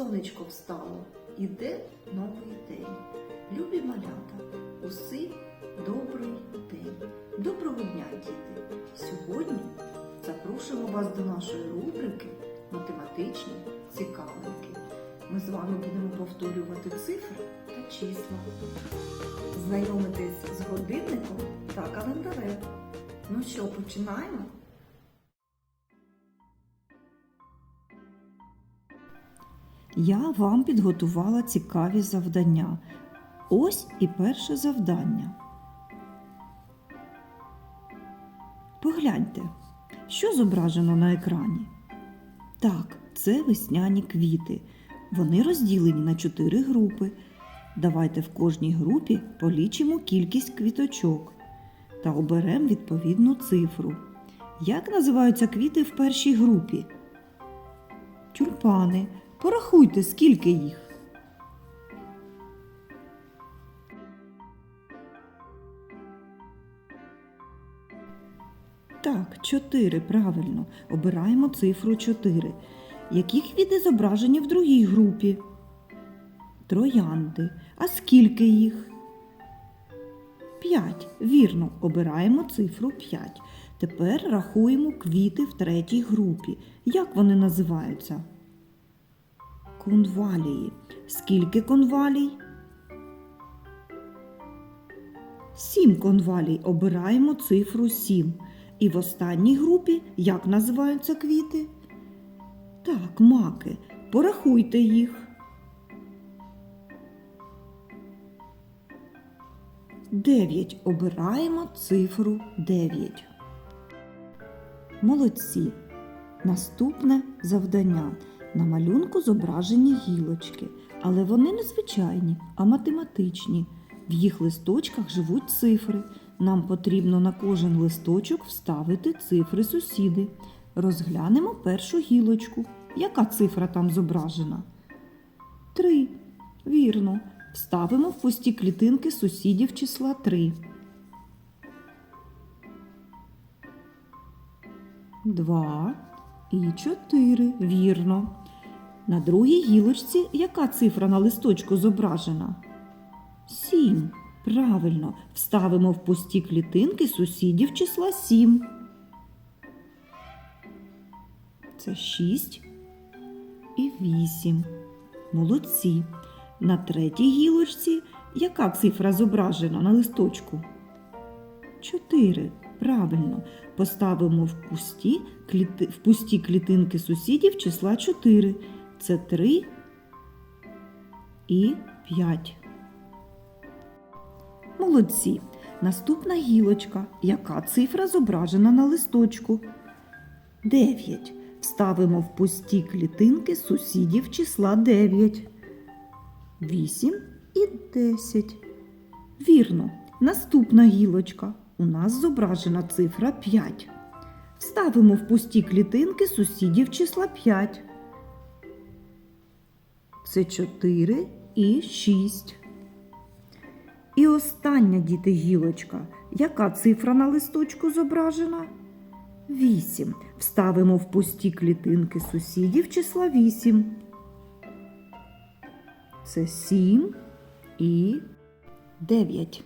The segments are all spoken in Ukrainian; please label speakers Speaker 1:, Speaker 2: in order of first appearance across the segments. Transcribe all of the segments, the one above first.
Speaker 1: сонечко встало, іде новий день. Любі малята, усі добрий день. Доброго дня, діти! Сьогодні запрошуємо вас до нашої рубрики Математичні цікавинки. Ми з вами будемо повторювати цифри та числа, знайомитись з годинником та календарем. Ну що, починаємо? Я вам підготувала цікаві завдання. Ось і перше завдання. Погляньте, що зображено на екрані. Так, це весняні квіти. Вони розділені на чотири групи. Давайте в кожній групі полічимо кількість квіточок та оберемо відповідну цифру. Як називаються квіти в першій групі? Тюльпани. Порахуйте, скільки їх. Так, чотири, правильно. Обираємо цифру 4. Які квіти зображені в другій групі? Троянди. А скільки їх? П'ять. Вірно, обираємо цифру 5. Тепер рахуємо квіти в третій групі. Як вони називаються? Конвалії. Скільки конвалій? Сім конвалій. Обираємо цифру 7. І в останній групі як називаються квіти? Так, маки. Порахуйте їх. Дев'ять. Обираємо цифру 9. Молодці. Наступне завдання. На малюнку зображені гілочки, але вони не звичайні, а математичні. В їх листочках живуть цифри. Нам потрібно на кожен листочок вставити цифри сусіди. Розглянемо першу гілочку. Яка цифра там зображена? Три. Вірно. Вставимо в пусті клітинки сусідів числа 3. Два і чотири. Вірно. На другій гілочці яка цифра на листочку зображена? Сім. Правильно. Вставимо в пусті клітинки сусідів числа 7. Це 6 і 8. Молодці. На третій гілочці яка цифра зображена на листочку? 4. Правильно. Поставимо в пусті, в пусті клітинки сусідів числа 4. Це 3 і 5. Молодці. Наступна гілочка. Яка цифра зображена на листочку? 9. Вставимо в пусті клітинки сусідів числа 9. 8 і 10. Вірно. Наступна гілочка. У нас зображена цифра 5. Вставимо в пусті клітинки сусідів числа 5. Це 4 і 6. І остання діти гілочка. Яка цифра на листочку зображена? 8. Вставимо в пусті клітинки сусідів числа 8. Це 7 і 9.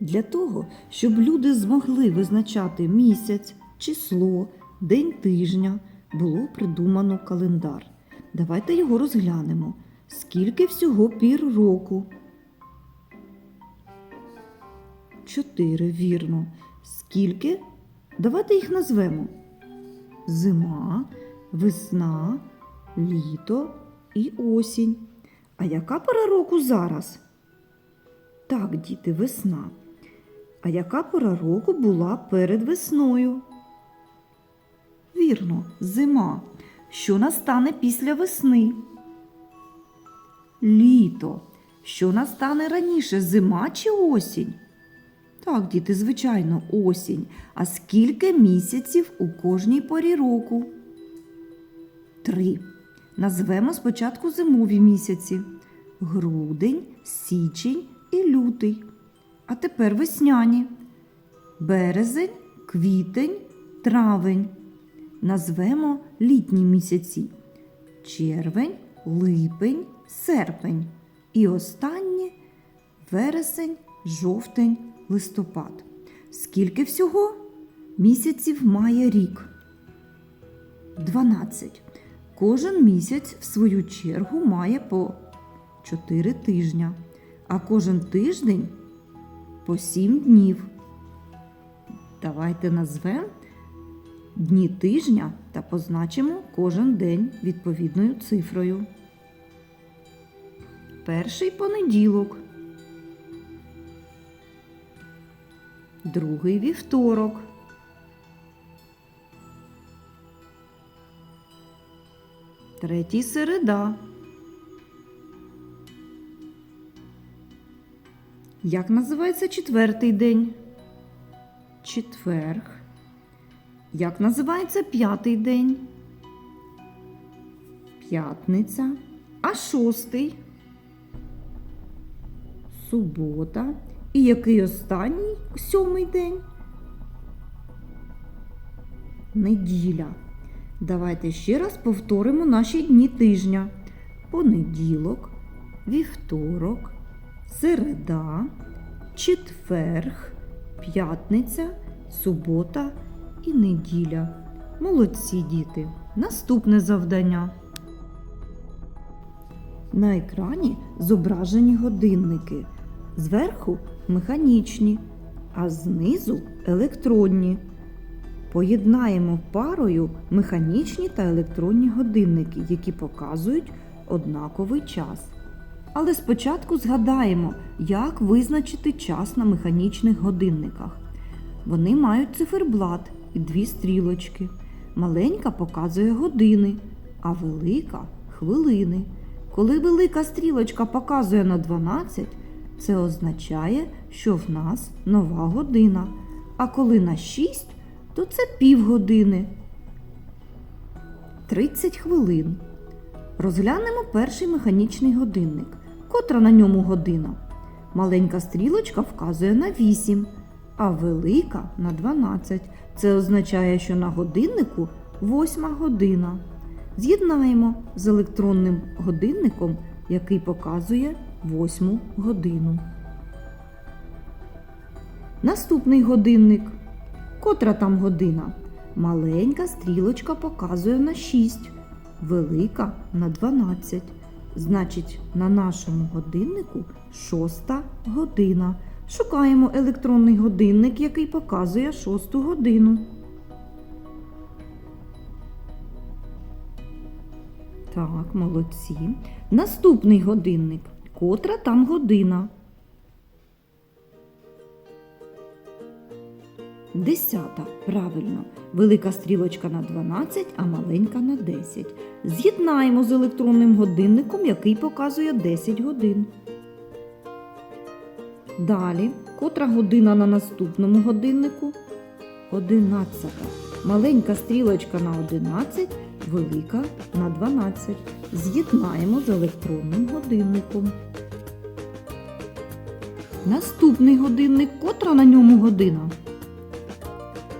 Speaker 1: Для того, щоб люди змогли визначати місяць, число, день тижня, було придумано календар. Давайте його розглянемо. Скільки всього пір року? Чотири, вірно. Скільки? Давайте їх назвемо. Зима, весна, літо і осінь. А яка пора року зараз? Так, діти, весна. А яка пора року була перед весною? Вірно, зима. Що настане після весни? Літо. Що настане раніше, зима чи осінь? Так, діти, звичайно, осінь. А скільки місяців у кожній порі року? Три. Назвемо спочатку зимові місяці: грудень, січень і лютий. А тепер весняні. Березень, квітень, травень. Назвемо літні місяці: червень, липень, серпень. І останнє вересень, жовтень, листопад. Скільки всього місяців має рік? 12. Кожен місяць, в свою чергу, має по 4 тижня, а кожен тиждень по 7 днів. Давайте назвемо дні тижня та позначимо кожен день відповідною цифрою. Перший понеділок. Другий вівторок. Третій середа. Як називається четвертий день? Четверг. Як називається п'ятий день? П'ятниця. А шостий? Субота. І який останній сьомий день? Неділя. Давайте ще раз повторимо наші дні тижня. Понеділок, вівторок, середа, четверг, п'ятниця, субота і неділя. Молодці діти. Наступне завдання. На екрані зображені годинники. Зверху механічні, а знизу електронні. Поєднаємо парою механічні та електронні годинники, які показують однаковий час. Але спочатку згадаємо, як визначити час на механічних годинниках. Вони мають циферблат і дві стрілочки. Маленька показує години, а велика хвилини. Коли велика стрілочка показує на 12, це означає, що в нас нова година. А коли на 6, то це півгодини. 30 хвилин. Розглянемо перший механічний годинник. Котра на ньому година? Маленька стрілочка вказує на 8, а велика на 12. Це означає, що на годиннику 8 година. З'єднаємо з електронним годинником, який показує 8 годину. Наступний годинник. Котра там година? Маленька стрілочка показує на 6, велика на 12. Значить, на нашому годиннику 6 година. Шукаємо електронний годинник, який показує шосту годину. Так, молодці. Наступний годинник. Котра там година? Десята. Правильно. Велика стрілочка на 12, а маленька на 10. З'єднаємо з електронним годинником, який показує 10 годин. Далі, котра година на наступному годиннику? 11. Маленька стрілочка на 11, велика на 12. З'єднаємо з електронним годинником. Наступний годинник, котра на ньому година?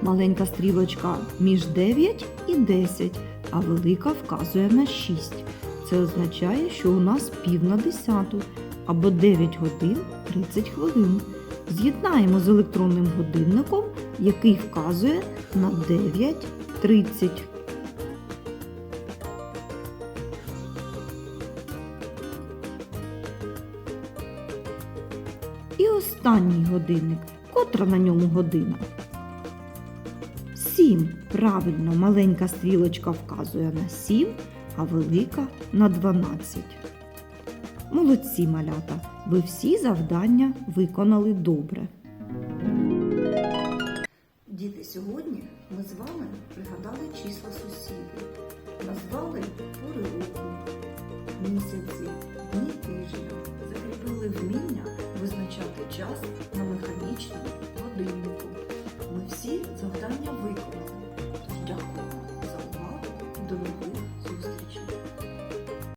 Speaker 1: Маленька стрілочка між 9 і 10, а велика вказує на 6. Це означає, що у нас пів на 10 або 9 годин 30 хвилин. З'єднаємо з електронним годинником, який вказує на 9.30. І останній годинник. Котра на ньому година? 7. Правильно, маленька стрілочка вказує на 7, а велика на 12. Молодці, малята! Ви всі завдання виконали добре. Діти, сьогодні ми з вами пригадали числа сусідів, назвали пори року, місяці, дні тижня, закріпили вміння визначати час на механічному годиннику ми всі завдання виконали. Дякую за увагу і до нових